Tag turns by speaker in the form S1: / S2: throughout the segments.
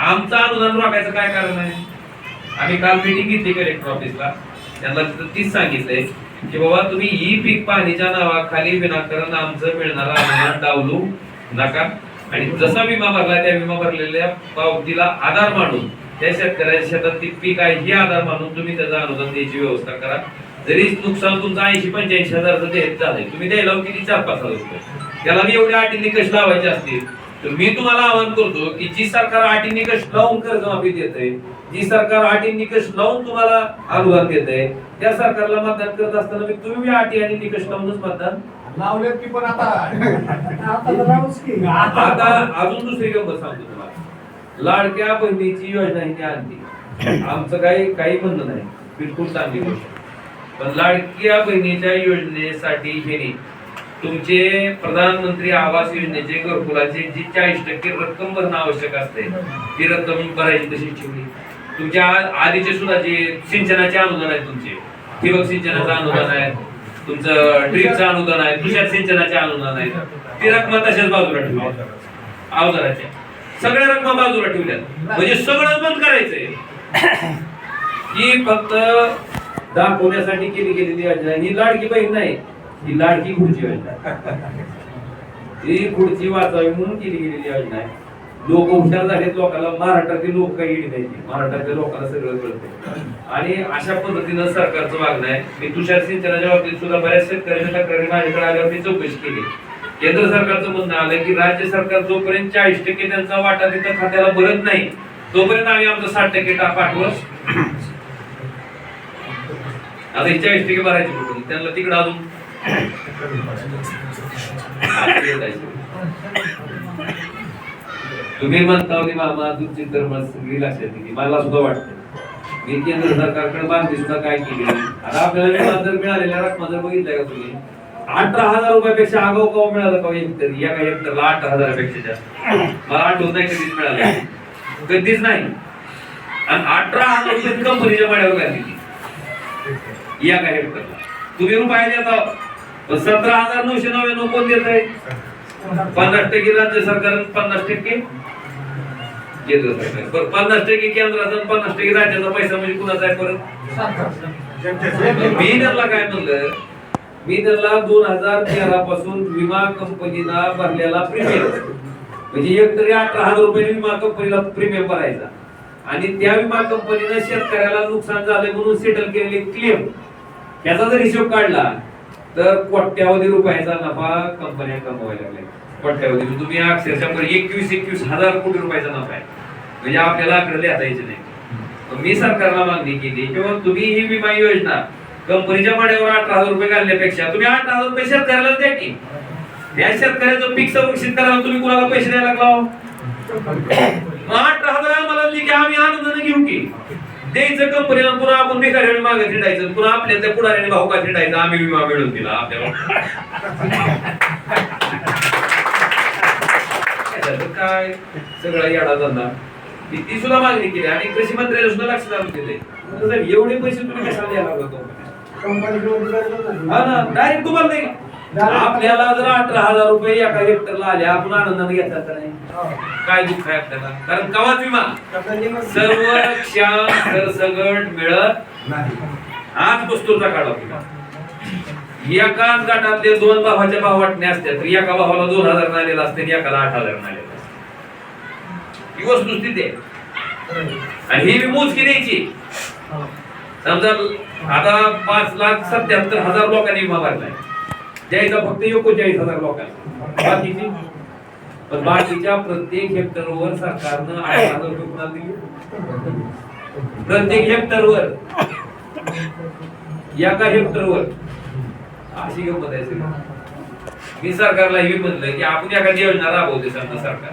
S1: आमचं अनुदान रोखायचं काय कारण आहे? आम्ही काल मीटिंग घेतली कलेक्टर ऑफिसला त्यांना तिथं तीच सांगितलंय की बाबा तुम्ही ई पीक पाणीच्या नावाखाली विनाकारण आमचं मिळणारा अनुदान डावलू नका. आणि जसा विमा भरला त्या विमा भरलेल्या पावतीला आधार मानून त्या शेतकऱ्याच्या शेतात ती पीक आहे ही आधार मानून तुम्ही त्याचा अनुदान द्यायची व्यवस्था करा. जरी नुकसान तुमचं ऐंशी पंच्याऐंशी हजारचं देत झालंय तुम्ही द्यायला किती चार पाच हजार रुपये? त्याला मी एवढ्या अटी निकष लावायचे असतील? तर मी तुम्हाला आवाहन करतो की जी सरकार अटी निकष लावून कर्जमाफी देते जी सरकार अटी निकष लावून तुम्हाला अनुदान देते त्या सरकारला मतदान करत असताना मी तुम्ही अटी आणि निकष लावूनच मतदान
S2: लावलेत की पण आता?
S3: आता
S1: अजून दुसरी गंमत सांगतो तुम्हाला. लाडक्या बहिणीची योजना ही आणली. आमचं काही काही म्हणणं नाही. बिलकुल चांगली गोष्ट. पण लाडक्या बहिणीच्या योजनेसाठी ह्यानी तुमचे प्रधानमंत्री आवास योजनेचे घरकुलाचे जी चाळीस टक्के रक्कम भरणं आवश्यक असते ती रक्कम भरायची तशी ठेवली. तुमच्या आधीचे सुद्धा जे सिंचनाचे अनुदान आहे तुमचे ठिबक सिंचनाचं अनुदान आहे तुमचं ड्रीपचं अनुदान आहे तुषार सिंचनाचे अनुदान आहे ती रक्कम तशाच बाजूला ठेवल्या अवजाराच्या. सगळ्या रक्कम बाजूला ठेवल्या. म्हणजे सगळं बंद करायचंय. ही फक्त दाखवण्यासाठी केली गेलेली योजना ही लाडकी बहीण नाही. ही लाडकी खुर्ची योजना ही खुर्ची वाचावी म्हणून केली गेलेली योजना आहे. लोक हुशार झालेत लोकांना महाराष्ट्रातील लोक काही येडी नाही महाराष्ट्रातल्या लोकांना सगळं कळतं आणि अशा पद्धतीनं सरकारचं वागणं आहे. मी तुषार सिंचनाच्या बाबतीत सुद्धा बऱ्याच शेतकऱ्यांच्या तक्रारी माझ्याकडे आल्यावर मी चौकशी केली. केंद्र सरकारचं म्हणणं आलं की राज्य सरकार जोपर्यंत चाळीस टक्के त्यांचा वाटा तिथं खात्याला भरत नाही तोपर्यंत आम्ही आमचं साठ टक्के टा- पाठवत आता हे चाळीस टक्के भरायचे कुठून? त्यांना तिकडं अजून तुम्ही म्हणता हो की मामा तुमची धर्म मला सगळी लक्षात येते. मला सुद्धा वाटतं मी केंद्र सरकारकडे बांधली सुद्धा काय केली आता आपल्याला जर मिळालेल्या रक्कम जर बघितल्या का तुम्ही? अठरा हजार रुपयापेक्षा आगाऊ का मिळालं का हेक्टर या काही हेक्टरला अठरा हजारापेक्षा जास्त. मला आठवत नाही कधीच मिळालं. कधीच नाही. आणि अठरा हजार रुपये कंपनीच्या माड्यावर घातली या काय हेक्टरला तुम्ही रुपये देता. सतरा हजार नऊशे नव्याण्णव कोण देत आहे? पन्नास टक्के राज्य सरकार पन्नास टक्के केंद्र सरकार. पन्नास टक्के केंद्राचा पन्नास टक्के राज्याचा पैसा म्हणजे कुणाचा आहे परत मी त्यांना काय म्हणलं? मी त्यांना दोन हजार तेरा पासून विमा कंपनीला भरलेला प्रीमियम म्हणजे एक तरी अठरा हजार रुपये विमा कंपनीला प्रीमियम भरायचा. आणि त्या विमा कंपनीनं शेतकऱ्याला नुकसान झालंय म्हणून सेटल केलेली क्लेम याचा जर हिशोब काढला तर कोट्यावधी रुपयाचा नफा कंपन्या कमवायला लागल्या. कोट्यावधी. म्हणजे तुम्ही अक्षरशः एकवीस एकवीस हजार कोटी रुपयाचा नफा आहे. म्हणजे आपल्याला आकडे लिहिता यायचे नाही. मी सरकारला मागणी केली किंवा तुम्ही ही विमा योजना कंपनीच्या माड्यावर अठरा हजार रुपये घालण्यापेक्षा तुम्ही अठरा हजार रुपये शेतकऱ्याला द्या की. या शेतकऱ्याचं पीक संरक्षित करायला तुम्ही कुणाला पैसे द्यायला लागला हो? मग अठरा हजार आम्हाला की आम्ही आनंदाने घेऊ की. द्यायचं कंपनीला पुन्हा आपण भिकाऱ्याने मागे फिटायचं पुन्हा आपल्या त्या पुढाऱ्याने भाऊ का फिटायचं आम्ही विमा मिळवून दिला आपल्याला. काय सगळा याडा धंदा. ती सुद्धा मागणी केली. आणि कृषी मंत्र्याला सुद्धा लक्ष घालून दिले एवढे पैसे तुम्ही कशाला द्यायला लागला कंपनीला? हा ना डायरेक्ट तुम्हाला नाही. आपल्याला जर अठरा हजार रुपये एका हेक्टरला आले आपण आनंदाने घेतला तर नाही?
S3: हो.
S1: काय दुःख आहे आपल्याला? कारण कवाच विमा? सर्व क्षाम सरसगट मिळत
S2: नाही.
S1: आज बस्तूरचा काढा विमा एकाच गटातले दोन भावाच्या भाव वाटणे असतात तर एका भावाला दोन हजार नालेला असते आणि एकाला आठ हजार नालेला असते. ही वस्तुस्थिती आहे. आणि ही मोजकी द्यायची.
S3: हो.
S1: समजा आता पाच लाख सत्याहत्तर हजार लोकांनी विमा भरलाय. द्यायचा फक्त एकोणचाळीस हजार लोकांना. बाकीची? पण बाकीच्या प्रत्येक हेक्टरवर सरकारनं आठ हजार रुपये कुणाला दिले. प्रत्येक हेक्टरवर एका हेक्टरवर अशी गंमत आहे मी सरकारला हे म्हणलं की आपण एखादी योजना राबवते समजा सरकार.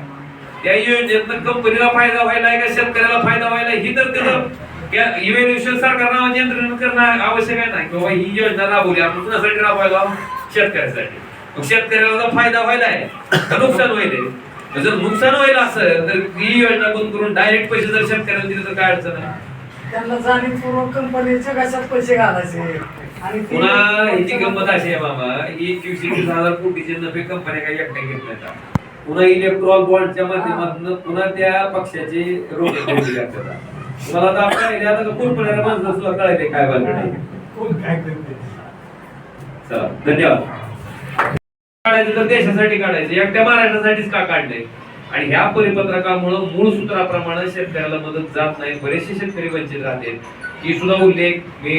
S1: त्या योजनेतनं कंपनीला फायदा व्हायला का शेतकऱ्याला फायदा व्हायला ही तर त्याचं इव्हॅल्युएशन सरकार नियंत्रण करणं आवश्यक आहे ना? की बाबा ही योजना राबवली आपण कुणासाठी राबवायला? शेतकऱ्यासाठी. मग शेतकऱ्याला फायदा व्हायला आहे का नुकसान व्हायला जर नुकसान व्हायला असेल तर ही योजना बंद करून डायरेक्ट पैसे जर शेतकऱ्याला दिले तर काय अडचण आहे?
S3: त्यांना जाणीवपूर्वक कंपनीच्या कशात पैसे घालायचे? आणि ती-
S1: पुन्हा ह्याची गंमत अशी आहे मामा ही एकवीस एकवीस हजार कोटीचे नफे कंपन्या काही एकट्या घेत नाहीत. पुन्हा इलेक्ट्रॉल बॉन्डच्या माध्यमातून पुन्हा त्या पक्षाचे करतात तुम्हाला आता आपण कुरपणाऱ्या माणसं सुद्धा कळायले काय आहे
S3: कोण काय करते
S1: चला धन्यवाद. काढायचं तर देशासाठी काढायचं एकट्या महाराष्ट्रासाठीच का काढले? आणि ह्या परिपत्रकामुळं मूळ सूत्राप्रमाणे शेतकऱ्याला मदत जात नाही बरेचसे शेतकरी वंचित राहतील ही सुद्धा उल्लेख मी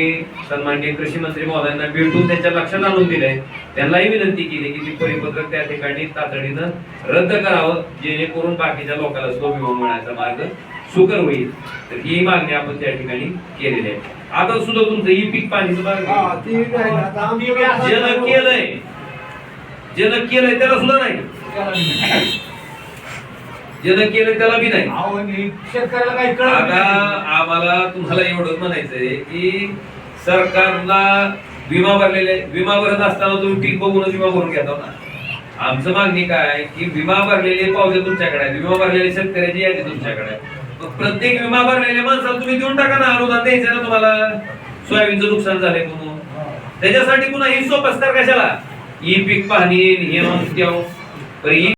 S1: सन्माननीय कृषी मंत्री महोदयांना भेटून त्यांच्या लक्षात आणून दिलंय. त्यांनाही विनंती केली की ती परिपत्रक त्या ठिकाणी तातडीनं रद्द करावं जेणेकरून बाकीच्या लोकांना सुद्धा मिळायचा मार्ग सुकर होईल. तर ही मागणी आपण त्या ठिकाणी केलेली आहे. आता सुद्धा तुमचं ई पीक पाणीचं
S3: हा,
S1: मार्ग
S3: ती नाही ना. आता आम्ही बी असं-
S1: ज्यानं केलंय ज्यानं केलंय त्याला सुद्धा नाही. ज्यानं केलंय त्याला बी नाही.
S3: शेतकऱ्याला काही
S1: आता. आम्हाला तुम्हाला एवढंच म्हणायचंय की सरकारला विमा भरलेले विमा भरत असताना तुम्ही पीक बघूनच विमा भरून घेता ना. आमचं मागणी काय आहे की विमा भरलेले पावते तुमच्याकडे आहेत. विमा भरलेले शेतकऱ्याची यादी तुमच्याकडे आहे. प्रत्येक विमा भरलेल्या माणसाला तुम्ही देऊन टाका ना अनुदान द्यायचं ना तुम्हाला. सोयाबीनचं नुकसान झालंय म्हणून. त्याच्यासाठी पुन्हा ही सोपस्कार कशाला? ई पीक पाहणी हे